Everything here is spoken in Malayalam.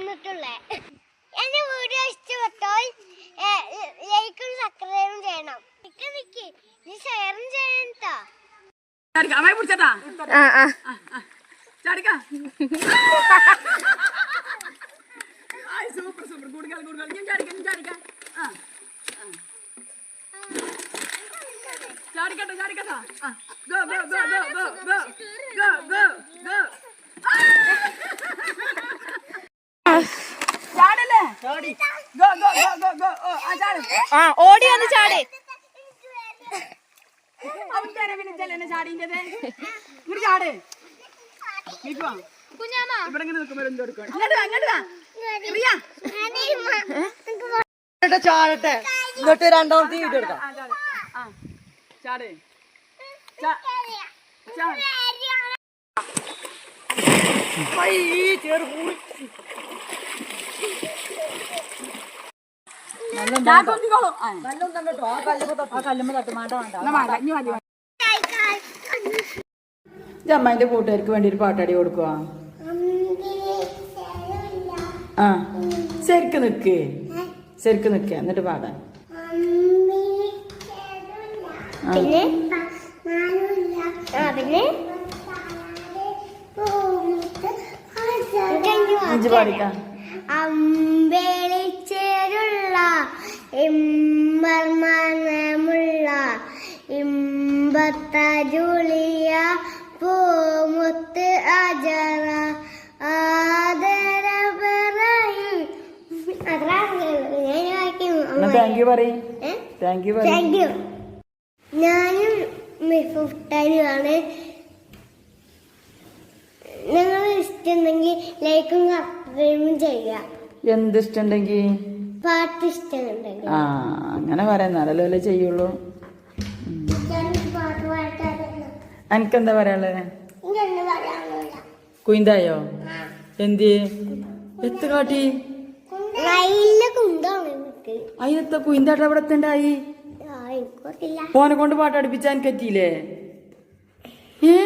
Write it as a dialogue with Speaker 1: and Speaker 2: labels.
Speaker 1: വന്നിട്ടുള്ളേ. എന്റെ വീഡിയോ ഇഷ്ടപ്പെട്ടാൽ ലൈക്കും സബ്സ്ക്രൈബും ചെയ്യണം. നിക്ക് നിക്ക് നീ ഷെയറും ചെയ്യണം ട്ടോ.
Speaker 2: ചാടിക്ക അമ്മയെ പിടിച്ചട്ടാ.
Speaker 3: ആ ആ.
Speaker 2: ചാടിക്ക. Super super. കൂടുതൽ കൂടുതൽ ഞാൻ ചാടിക്ക ഞാൻ ചാടിക്ക. ആ ആ. ചാടിക്കട്ടെ ചാടിക്കട്ടെ. ആ ഗോ ഗോ ആ
Speaker 3: ഓടി ഒന്ന് ചാടി.
Speaker 4: ചാടട്ടെ. എന്നിട്ട് രണ്ടാമത്തെ വീട് എടുക്കാം.
Speaker 2: ചാടേ. ചാടേ. ചെറു ഇത് അമ്മേന്റെ കൂട്ടുകാർക്ക് വേണ്ടി ഒരു പാട്ടാടി കൊടുക്കുക ആ. ശരിക്ക് നിക്ക്. ശരിക്ക് നിക്ക്. എന്നിട്ട് പാടാൻ. ആ.
Speaker 1: പിന്നെ ആ പിന്നെ
Speaker 2: അഞ്ച് പാടിക്കാം.
Speaker 1: പറയും. പൂമുത്ത് അജറ ഞാനും മിഫുട്ടാനുമാണ്. നിങ്ങൾ ഇഷ്ടമുണ്ടെങ്കിൽ ലൈക്കും സബ്സ്ക്രൈബും ചെയ്യുക.
Speaker 2: എന്ത് ഇഷ്ടമുണ്ടെങ്കിൽ?
Speaker 1: പാട്ട് ഇഷ്ടമുണ്ടെങ്കിൽ.
Speaker 2: ആ അങ്ങനെ പറയുന്നാലല്ലോ അല്ലേ ചെയ്യുള്ളൂ. എനിക്കെന്താ പറയാനുള്ളത് കുയിന്തായോ? എന്തി എത്ത് കാട്ടി? അതിനെത്ത കുയിന്താട്ട അവിടെ എത്തണ്ടായി? ഫോനെ കൊണ്ട് പാട്ട് അടുപ്പിച്ചാൻ പറ്റിയില്ലേ? ഏ?